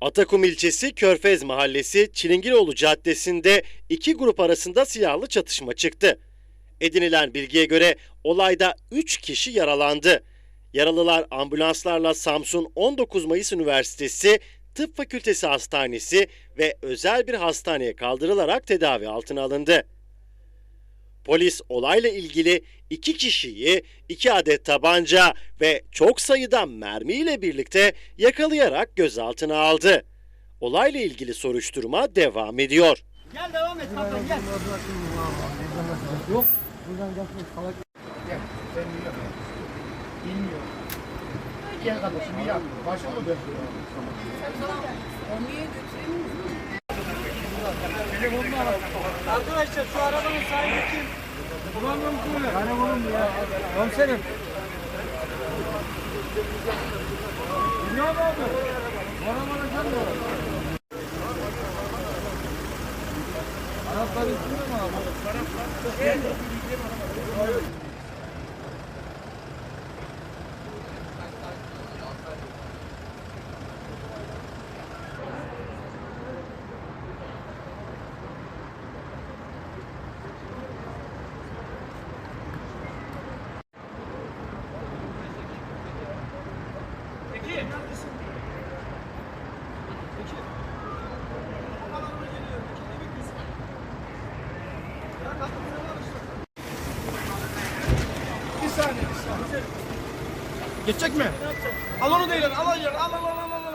Atakum ilçesi Körfez Mahallesi Çilingiroğlu Caddesi'nde iki grup arasında silahlı çatışma çıktı. Edinilen bilgiye göre olayda 3 kişi yaralandı. Yaralılar ambulanslarla Samsun 19 Mayıs Üniversitesi Tıp Fakültesi Hastanesi ve özel bir hastaneye kaldırılarak tedavi altına alındı. Polis olayla ilgili iki kişiyi, iki adet tabanca ve çok sayıda mermiyle birlikte yakalayarak gözaltına aldı. Olayla ilgili soruşturma devam ediyor. Gel devam et Hakan gel. Yok. Buradan gelsin salak. Gel. Sen niye Bilmiyor. Gel kardeşim ya. Başka mı dön? Arkadaşlar şu arabanın sahibi kim? Buranın kimi? Karakolum mu ya? Komiserim. Dünya mı abi? Bana bana sen de Arapların kimi mi abi? Bir Geçecek mi? Al onu değil al al al al al.